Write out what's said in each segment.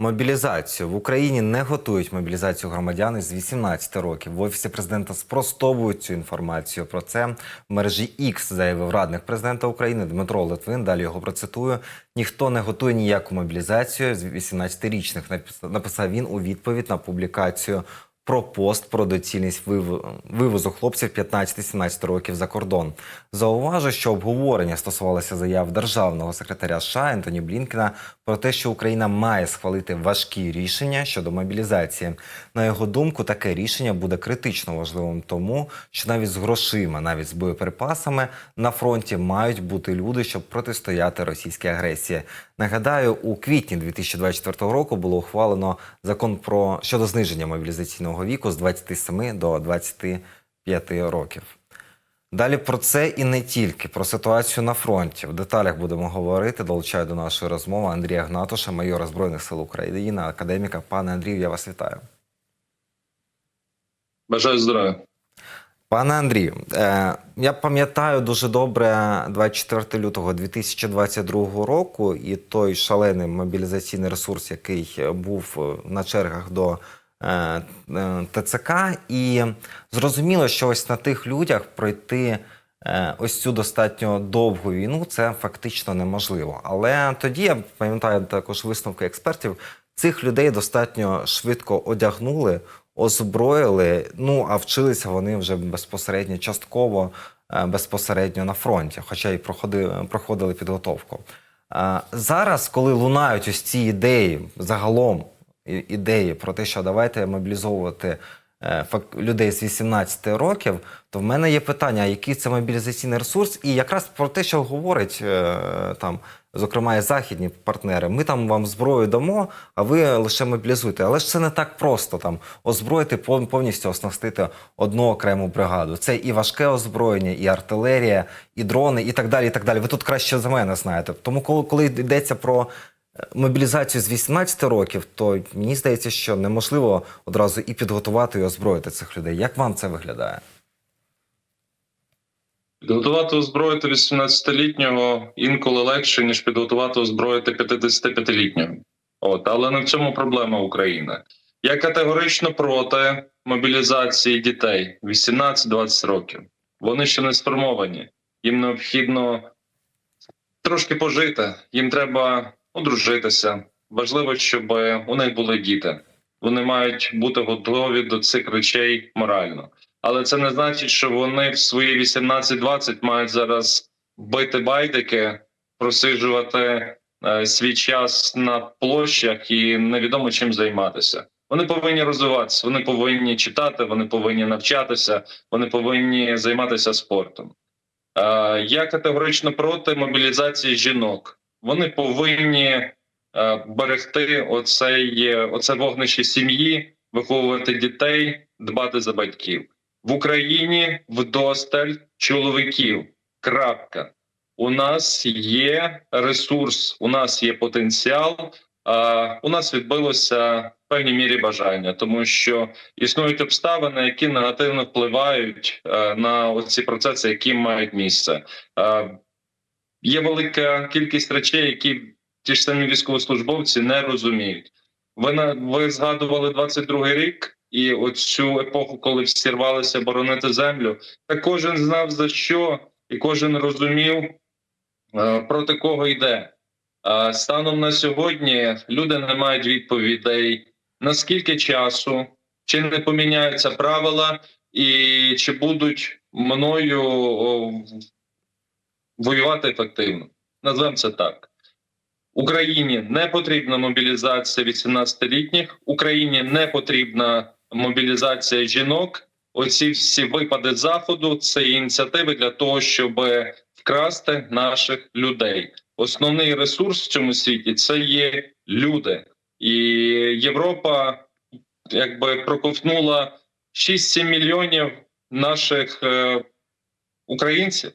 Мобілізацію в Україні не готують мобілізацію громадян із 18 років. В офісі президента спростовують цю інформацію. Про це в мережі X заявив радник президента України Дмитро Литвин. Далі його процитую: ніхто не готує ніяку мобілізацію з 18-річних. Написав він у відповідь на публікацію про пост про доцільність вив- вивозу хлопців 15-17 років за кордон. Зауважу, що обговорення стосувалося заяв державного секретаря США Ентоні Блінкена про те, що Україна має схвалити важкі рішення щодо мобілізації. На його думку, таке рішення буде критично важливим, тому що навіть з грошима, навіть з боєприпасами на фронті мають бути люди, щоб протистояти російській агресії. Нагадаю, у квітні 2024 року було ухвалено закон про щодо зниження мобілізаційного віку з 27 до 25 років. Далі про це і не тільки про ситуацію на фронті. В деталях будемо говорити. Долучаю до нашої розмови Андрія Гнатуша, майора Збройних сил України, академіка. Пане Андрію, я вас вітаю. Бажаю здоров'я. Пане Андрію, е, я пам'ятаю дуже добре 24 лютого 2022 року і той шалений мобілізаційний ресурс, який був е, на чергах до е, ТЦК, і зрозуміло, що ось на тих людях пройти ось цю достатньо довгу війну це фактично неможливо. Але тоді я пам'ятаю також висновки експертів. Цих людей достатньо швидко одягнули, озброїли. Ну а вчилися вони вже безпосередньо, частково е, безпосередньо на фронті, хоча й проходили, проходили підготовку. Е, Зараз, коли лунають ось ці ідеї, загалом ідеї про те, що давайте мобілізовувати е, людей з 18 років, то в мене є питання, який це мобілізаційний ресурс, і якраз про те, що говорить там, зокрема, і західні партнери. Ми там вам зброю дамо, а ви лише мобілізуйте. Але ж це не так просто там озброїти повністю оснастити одну окрему бригаду. Це і важке озброєння, і артилерія, і дрони, і так далі. І так далі. Ви тут краще за мене знаєте. Тому, коли, коли йдеться про е, мобілізацію з 18 років, то мені здається, що неможливо одразу і підготувати, і озброїти цих людей. Як вам це виглядає? Підготувати озброїти 18-літнього інколи легше, ніж підготувати озброїти 55-літнього. От, але не в цьому проблема України. Я категорично проти мобілізації дітей 18-20 років. Вони ще не сформовані. Їм необхідно трошки пожити, їм треба одружитися. Важливо, щоб у них були діти. Вони мають бути готові до цих речей морально. Але це не значить, що вони в свої 18-20 мають зараз бити байдики, просиджувати е, свій час на площах і невідомо чим займатися. Вони повинні розвиватися, вони повинні читати, вони повинні навчатися, вони повинні займатися спортом. Е, я категорично проти мобілізації жінок. Вони повинні е, берегти оцей, оце вогнище сім'ї, виховувати дітей, дбати за батьків. В Україні вдосталь чоловіків. Крапка. У нас є ресурс, у нас є потенціал. А у нас відбилося в певній мірі бажання, тому що існують обставини, які негативно впливають е, на ці процеси, які мають місце. Е, є велика кількість речей, які ті ж самі військовослужбовці не розуміють. Ви на ви згадували 22-й рік і оцю епоху, коли всі рвалися боронити землю. Та кожен знав за що, і кожен розумів е, проти кого йде. Е, станом на сьогодні люди не мають відповідей наскільки часу, чи не поміняються правила, і чи будуть мною воювати ефективно. Назвемо це так. Україні не потрібна мобілізація 18-літніх, Україні не потрібна мобілізація жінок. Оці всі випади заходу це ініціативи для того, щоб вкрасти наших людей. Основний ресурс в цьому світі це є люди, і Європа якби проковтнула 6-7 мільйонів наших е, українців.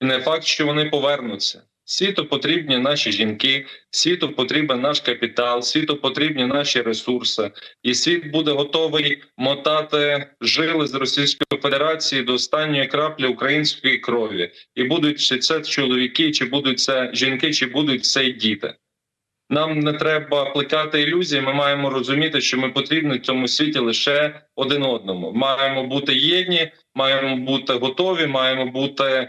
І не факт, що вони повернуться. Світу потрібні наші жінки, світу потрібен наш капітал, світу потрібні наші ресурси, і світ буде готовий мотати жили з Російської Федерації до останньої краплі української крові. І будуть чи це чоловіки, чи будуть це жінки, чи будуть це й діти. Нам не треба плекати ілюзії. Ми маємо розуміти, що ми потрібні в цьому світі лише один одному. Маємо бути єдні, маємо бути готові, маємо бути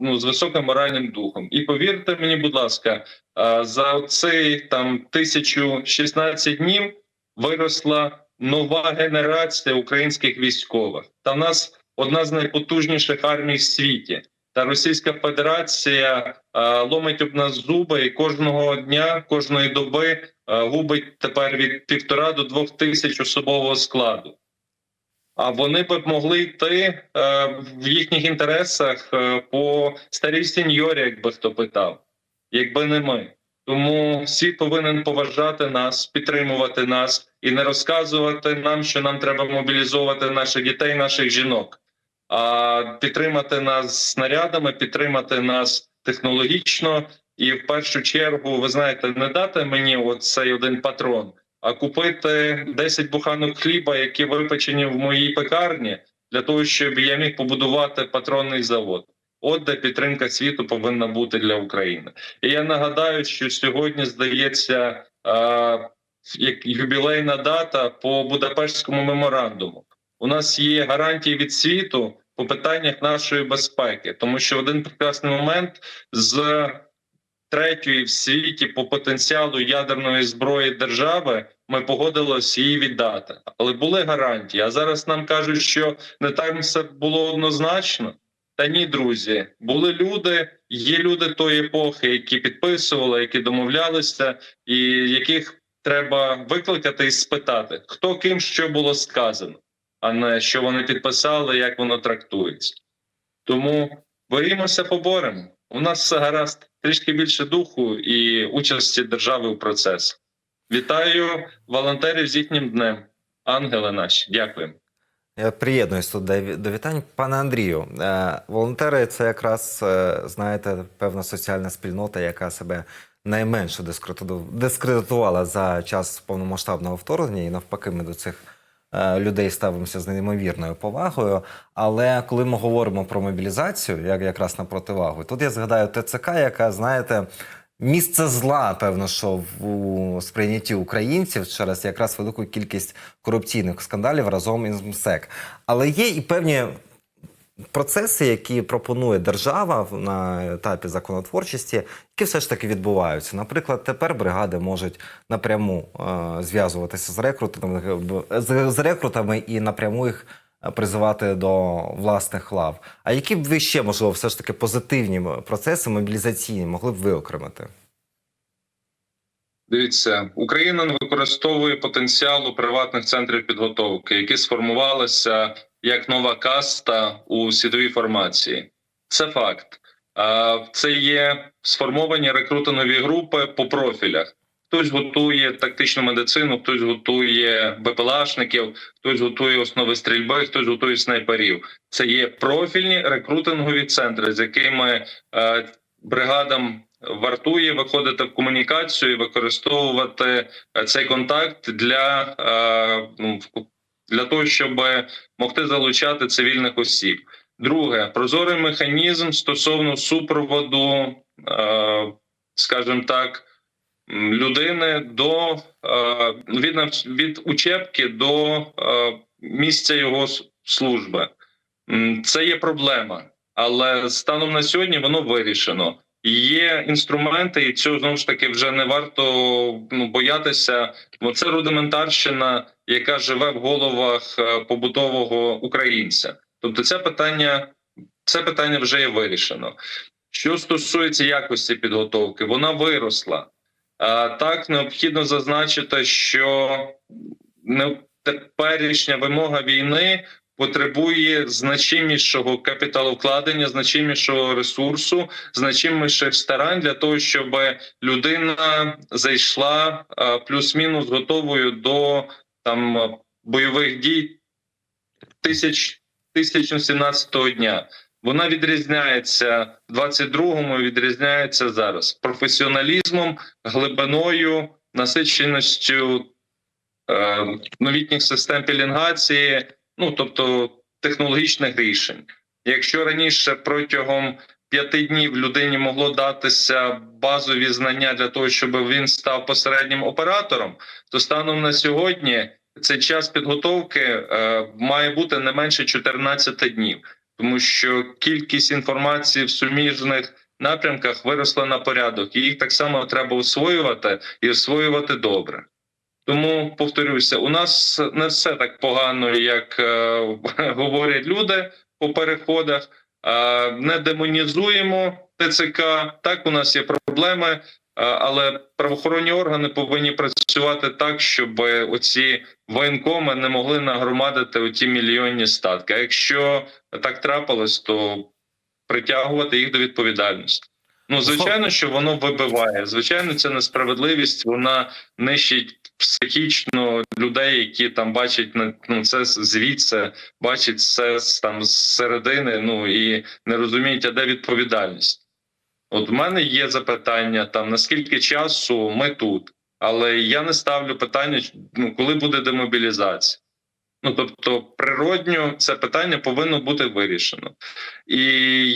ну, з високим моральним духом. І повірте мені, будь ласка, е, за цей там 1016 днів виросла нова генерація українських військових. Та в нас одна з найпотужніших армій в світі. Та Російська Федерація е, ломить об нас зуби і кожного дня, кожної доби е, губить тепер від півтора до двох тисяч особового складу. А вони б могли йти е, в їхніх інтересах е, по старій сеньорі, якби хто питав, якби не ми. Тому світ повинен поважати нас, підтримувати нас і не розказувати нам, що нам треба мобілізовувати наших дітей, наших жінок, а підтримати нас снарядами, підтримати нас технологічно. І в першу чергу, ви знаєте, не дати мені оцей один патрон, а купити 10 буханок хліба, які випечені в моїй пекарні, для того, щоб я міг побудувати патронний завод. От де підтримка світу повинна бути для України. І я нагадаю, що сьогодні здається як ювілейна дата по Будапештському меморандуму. У нас є гарантії від світу по питаннях нашої безпеки, тому що в один прекрасний момент з третьої в світі по потенціалу ядерної зброї держави ми погодилися її віддати, але були гарантії. А зараз нам кажуть, що не так все було однозначно. Та ні, друзі, були люди, є люди тої епохи, які підписували, які домовлялися, і яких треба викликати і спитати, хто ким що було сказано, а не що вони підписали, як воно трактується. Тому борімося, поборемо. У нас все гаразд, трішки більше духу і участі держави у процесі. Вітаю волонтерів з їхнім днем. Ангели наші, дякуємо. Я приєднуюсь тут до вітань. Пане Андрію, е, волонтери це якраз, е, знаєте, певна соціальна спільнота, яка себе найменше дискредиту- дискредитувала за час повномасштабного вторгнення, і навпаки, ми до цих е, людей ставимося з неймовірною повагою. Але коли ми говоримо про мобілізацію, як якраз на противагу, тут я згадаю ТЦК, яка, знаєте, Місце зла, певно, що в сприйнятті українців через якраз велику кількість корупційних скандалів разом із МСЕК. Але є і певні процеси, які пропонує держава на етапі законотворчості, які все ж таки відбуваються. Наприклад, тепер бригади можуть напряму е, зв'язуватися з рекрутами, з, з рекрутами і напряму їх призивати до власних лав. А які б ви ще, можливо, все ж таки позитивні процеси мобілізаційні могли б виокремити? Дивіться, Україна використовує потенціалу приватних центрів підготовки, які сформувалися як нова каста у світовій формації. Це факт. Це є сформовані рекрутингові групи по профілях. Хтось готує тактичну медицину, хтось готує БПЛАшників, хтось готує основи стрільби, хтось готує снайперів. Це є профільні рекрутингові центри, з якими е, бригадам вартує виходити в комунікацію і використовувати е, цей контакт для, е, ну, для того, щоб могти залучати цивільних осіб. Друге, прозорий механізм стосовно супроводу, е, скажімо так, людини до е, від, від учебки до е, місця його служби. Це є проблема, але станом на сьогодні воно вирішено. Є інструменти, і цього знову ж таки вже не варто ну, боятися, бо це рудиментарщина, яка живе в головах е, побутового українця. Тобто, це питання, це питання вже є вирішено. Що стосується якості підготовки, вона виросла. А, так необхідно зазначити, що теперішня вимога війни потребує значимішого капіталовкладення, значимішого ресурсу, значиміших старань для того, щоб людина зайшла плюс-мінус готовою до там бойових дій тисяч 1017 дня. Вона відрізняється в 22-му, відрізняється зараз професіоналізмом, глибиною, насиченістю е, новітніх систем пілінгації, ну тобто технологічних рішень. Якщо раніше протягом п'яти днів людині могло датися базові знання для того, щоб він став посереднім оператором, то станом на сьогодні цей час підготовки е, має бути не менше 14 днів, тому що кількість інформації в суміжних напрямках виросла на порядок, і їх так само треба освоювати і освоювати добре. Тому повторюся, у нас не все так погано, як е, говорять люди по переходах. Е, не демонізуємо ТЦК. Так, у нас є проблеми, але правоохоронні органи повинні працювати так, щоб оці воєнкоми не могли нагромадити оті мільйонні статки. А якщо так трапилось, то притягувати їх до відповідальності. Ну, звичайно, що воно вибиває. Звичайно, ця несправедливість вона нищить психічно людей, які там бачать ну, це звідси, бачать це там з середини. Ну і не розуміють, а де відповідальність. От в мене є запитання там наскільки часу ми тут, але я не ставлю питання, ну коли буде демобілізація. Ну тобто, природньо це питання повинно бути вирішено. І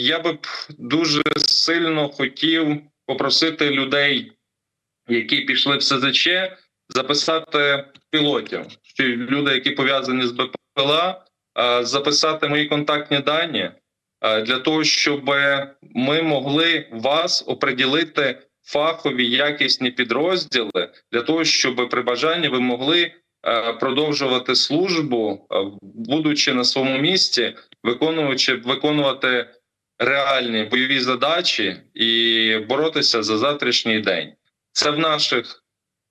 я би б дуже сильно хотів попросити людей, які пішли в СЗЧ, записати пілотів, чи люди, які пов'язані з БПЛА, записати мої контактні дані для того, щоб ми могли вас оприділити фахові якісні підрозділи для того, щоб при бажанні ви могли е, продовжувати службу, е, будучи на своєму місці, виконуючи виконувати реальні бойові задачі і боротися за завтрашній день. Це в наших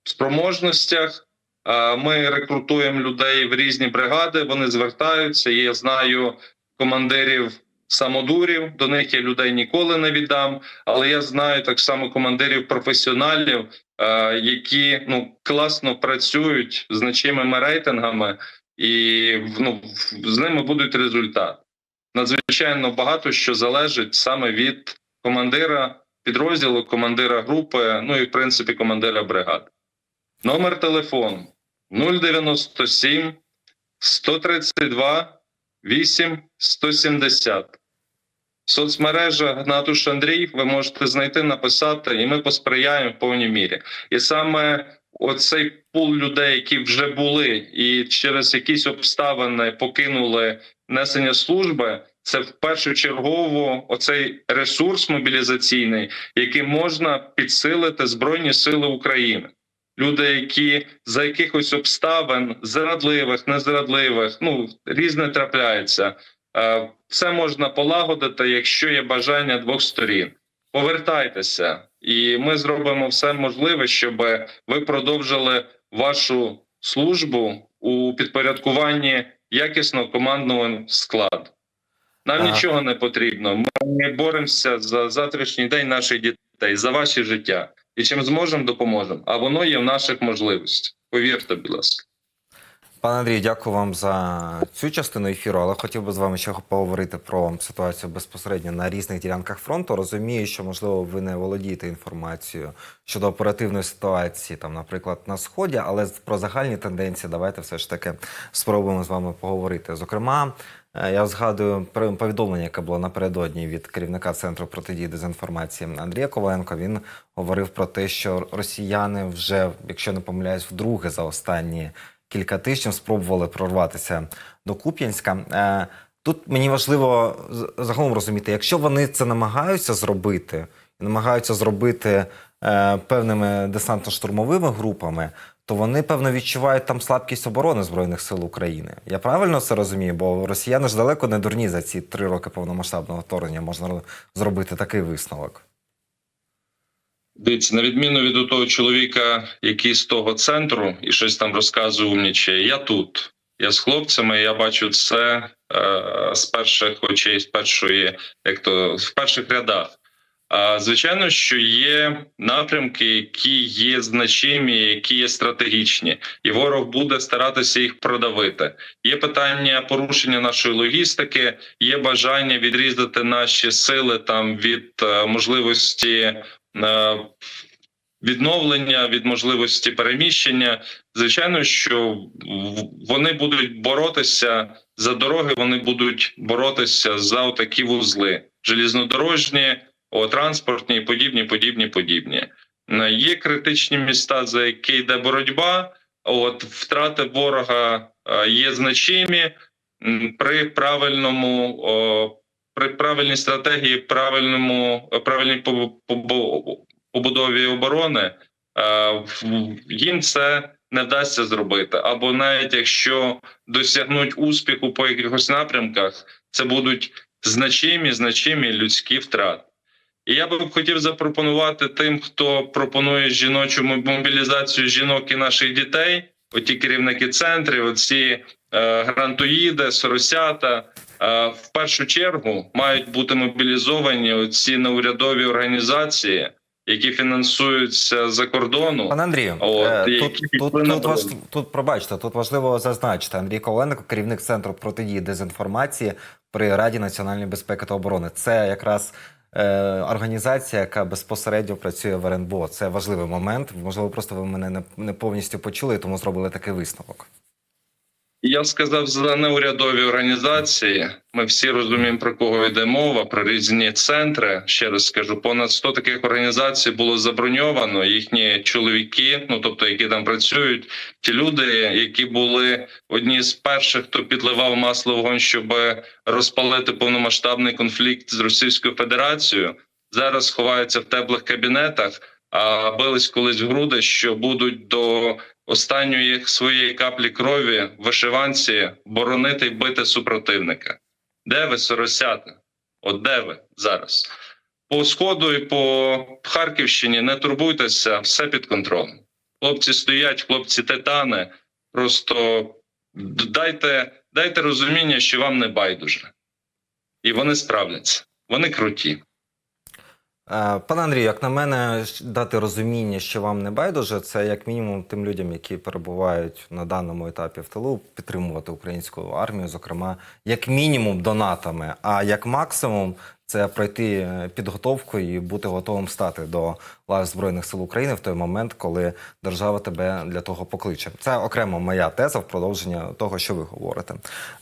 спроможностях. Е, Ми рекрутуємо людей в різні бригади. Вони звертаються. Я знаю командирів самодурів. До них я людей ніколи не віддам. Але я знаю так само командирів професіоналів, е, які ну класно працюють з значимими рейтингами, і ну, з ними будуть результати. Надзвичайно багато що залежить саме від командира підрозділу, командира групи, ну і в принципі командира бригади. Номер телефону 097 132 8 170. В соцмережах Гнатуш Андрій ви можете знайти, написати, і ми посприяємо в повній мірі. І саме оцей пул людей, які вже були і через якісь обставини покинули несення служби, це в першу чергово оцей ресурс мобілізаційний, який можна підсилити Збройні Сили України. Люди, які за якихось обставин зрадливих, незрадливих, ну різне трапляється. Все можна полагодити, якщо є бажання двох сторін. Повертайтеся, і ми зробимо все можливе, щоб ви продовжили вашу службу у підпорядкуванні якісного командного складу. Нам Ага. нічого не потрібно. Ми боремося за завтрашній день наших дітей, за ваші життя. І чим зможемо, допоможемо. А воно є в наших можливостях. Повірте, будь ласка. Пане Андрію, дякую вам за цю частину ефіру, але хотів би з вами ще поговорити про ситуацію безпосередньо на різних ділянках фронту. Розумію, що можливо ви не володієте інформацією щодо оперативної ситуації, там, наприклад, на сході, але про загальні тенденції давайте все ж таки спробуємо з вами поговорити. Зокрема, е, я згадую повідомлення, яке було напередодні від керівника центру протидії дезінформації Андрія Коваленко. Він говорив про те, що росіяни вже, якщо не помиляюсь, вдруге за останні кілька тижнів спробували прорватися до Куп'янська. Е, Тут мені важливо загалом розуміти, якщо вони це намагаються зробити, намагаються зробити е, певними десантно-штурмовими групами, то вони певно відчувають там слабкість оборони збройних сил України. Я правильно це розумію? Бо росіяни ж далеко не дурні за ці три роки повномасштабного вторгнення. Можна зробити такий висновок. Дивіться, на відміну від того чоловіка, який з того центру і щось там розказує умнічає, я тут. Я з хлопцями, я бачу це е, з перших очей, з першої, як то в перших рядах. А звичайно, що є напрямки, які є значимі, які є стратегічні, і ворог буде старатися їх продавити. Є питання порушення нашої логістики, є бажання відрізати наші сили там від е, можливості відновлення, від можливості переміщення. Звичайно, що вони будуть боротися за дороги, вони будуть боротися за такі вузли. железнодорожні, о, транспортні і подібні, подібні, подібні. Е, Є критичні міста, за які йде боротьба. От втрати ворога е, є значимі при правильному при правильній стратегії, правильному правильній побу- побу- побудові оборони е, їм це не вдасться зробити. Або навіть якщо досягнуть успіху по якихось напрямках, це будуть значимі, значимі людські втрати. І я би хотів запропонувати тим, хто пропонує жіночу мобілізацію жінок і наших дітей, оті керівники центрів, оці е, грантоїди, соросята. Е, в першу чергу мають бути мобілізовані ці неурядові організації, які фінансуються за кордону. Пане Андрію, От, е, тут, тут, тут, важ, тут пробачте, тут важливо зазначити. Андрій Коваленко, керівник центру протидії дезінформації при Раді національної безпеки та оборони. Це якраз е, організація, яка безпосередньо працює в РНБО. Це важливий момент. Можливо, просто ви мене не, не повністю почули, тому зробили такий висновок. Я сказав за неурядові організації. Ми всі розуміємо про кого йде мова, про різні центри. Ще раз скажу, понад 100 таких організацій було заброньовано. Їхні чоловіки, ну тобто, які там працюють, ті люди, які були одні з перших, хто підливав масло вогонь, щоб розпалити повномасштабний конфлікт з Російською Федерацією, зараз ховаються в теплих кабінетах. А бились колись в груди, що будуть до останньої своєї каплі крові вишиванці боронити й бити супротивника. Де ви, соросята? От де ви зараз? По сходу і по Харківщині не турбуйтеся, все під контролем. Хлопці стоять, хлопці титани. Просто дайте, дайте розуміння, що вам не байдуже. І вони справляться. Вони круті. Е, Пане Андрію, як на мене, дати розуміння, що вам не байдуже, це як мінімум тим людям, які перебувають на даному етапі в тилу, підтримувати українську армію, зокрема, як мінімум донатами, а як максимум це пройти е, підготовку і бути готовим стати до лав збройних сил України в той момент, коли держава тебе для того покличе. Це окремо моя теза в продовження того, що ви говорите.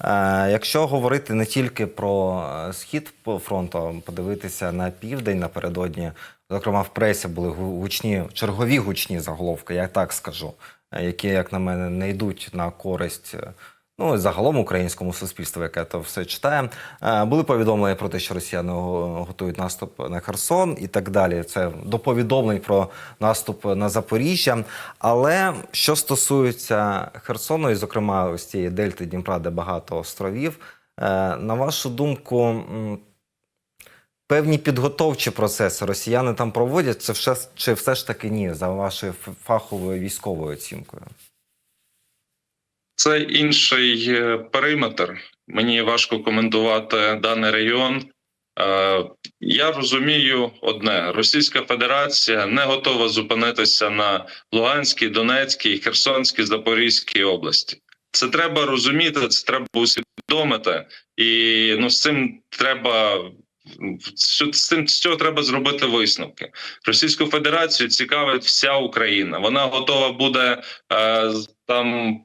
Е, якщо говорити не тільки про е, схід фронту, подивитися на південь напередодні, зокрема в пресі були гучні чергові гучні заголовки, я так скажу, які, як на мене, не йдуть на користь. Ну, і загалом українському суспільству, яке то все читає, Е, були повідомлення про те, що росіяни го- готують наступ на Херсон і так далі. Це до повідомлень про наступ на Запоріжжя. Але що стосується Херсону, і зокрема ось цієї дельти Дніпра, де багато островів, е, на вашу думку, певні підготовчі процеси росіяни там проводять, чи все, чи все ж таки ні, за вашою фаховою військовою оцінкою? Це інший е, периметр. Мені важко коментувати даний регіон. Е, Я розумію одне: Російська Федерація не готова зупинитися на Луганській, Донецькій, Херсонській, Запорізькій області. Це треба розуміти, це треба усвідомити, і ну з цим треба з цим з цього треба зробити висновки. Російську Федерацію цікавить вся Україна. Вона готова буде е, там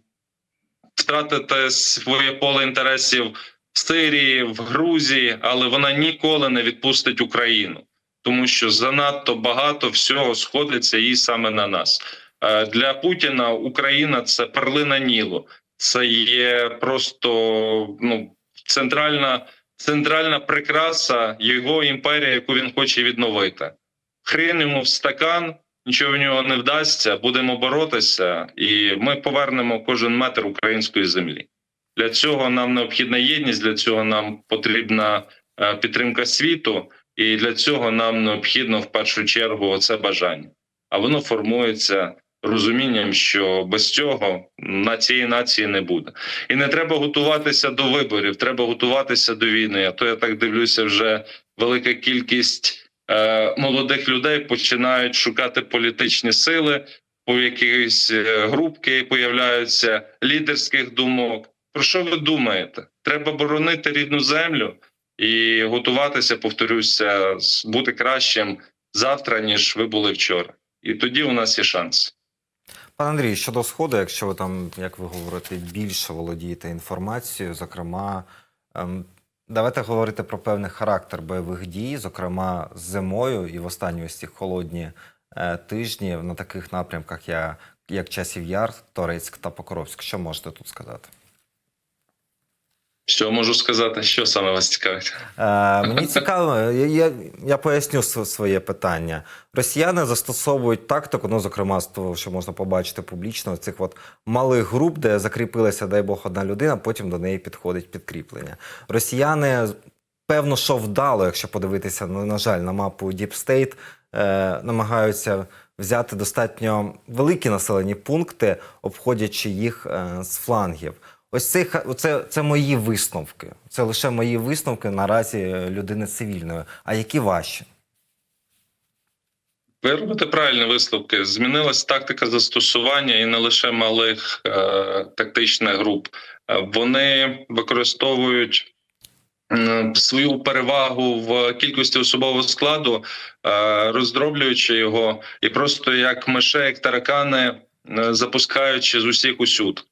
втратити своє поле інтересів в Сирії, в Грузії, але вона ніколи не відпустить Україну, тому що занадто багато всього сходиться їй саме на нас. Е, Для Путіна Україна це перлина Нілу, це є просто ну центральна, центральна прикраса його імперії, яку він хоче відновити. Хрін йому в стакан, нічого в нього не вдасться. Будемо боротися, і ми повернемо кожен метр української землі. Для цього нам необхідна єдність. Для цього нам потрібна е, підтримка світу, і для цього нам необхідно в першу чергу це бажання. А воно формується розумінням, що без цього на цієї нації не буде. І не треба готуватися до виборів, треба готуватися до війни. А то я так дивлюся, вже велика кількість молодих людей починають шукати політичні сили, по якихось е, групки появляються лідерських думок. Про що ви думаєте? Треба боронити рідну землю і готуватися, повторюся, бути кращим завтра, ніж ви були вчора. І тоді у нас є шанс. Пане Андрій, щодо сходу, якщо ви там, як ви говорите, більше володієте інформацією, зокрема, ем, Давайте говорити про певний характер бойових дій, зокрема зимою і в останні ось ці холодні е, тижні на таких напрямках, як, як Часів Яр, Торецьк та Покровськ. Що можете тут сказати? Що можу сказати, що саме вас цікавить? Е, мені цікаво, я, я, я поясню св- своє питання. Росіяни застосовують тактику, ну зокрема з того, що можна побачити публічно, цих от малих груп, де закріпилася, дай Бог, одна людина, потім до неї підходить підкріплення. Росіяни, певно, що вдало, якщо подивитися, ну, на жаль, на мапу State, е, намагаються взяти достатньо великі населені пункти, обходячи їх е, з флангів. Ось це, це, це мої висновки. Це лише мої висновки наразі е, людини цивільної. А які ваші? Ви робите правильні висновки. Змінилась тактика застосування і не лише малих е, тактичних груп. Е, Вони використовують м, свою перевагу в кількості особового складу, е, роздроблюючи його, і просто як мишей, як таракани, е, запускаючи з усіх усюд.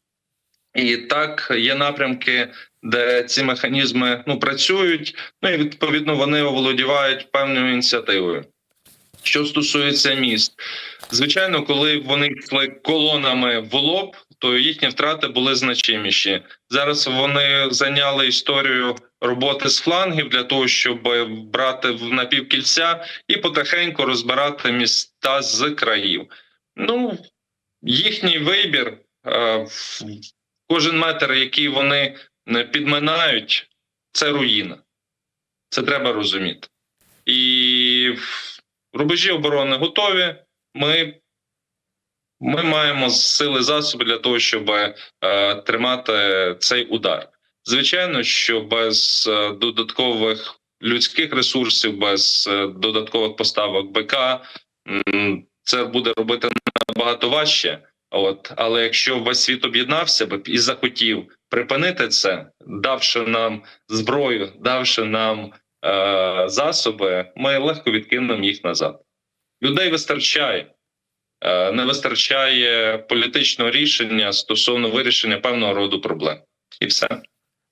І так є напрямки, де ці механізми ну працюють. Ну і відповідно вони оволодівають певною ініціативою. Що стосується міст, звичайно, коли вони йшли колонами в лоб, то їхні втрати були значиміші. Зараз вони зайняли історію роботи з флангів для того, щоб брати в напівкільця і потихеньку розбирати міста з країв. Ну, їхній вибір, е, кожен метр, який вони не підминають, це руїна. Це треба розуміти. І рубежі оборони готові. Ми, ми маємо сили засоби для того, щоб е, тримати цей удар. Звичайно, що без е, додаткових людських ресурсів, без е, додаткових поставок БК це буде робити набагато важче. От, але якщо весь світ об'єднався б і захотів припинити це, давши нам зброю, давши нам е, засоби, ми легко відкинемо їх назад. Людей вистачає. Е, не вистачає політичного рішення стосовно вирішення певного роду проблем. І все.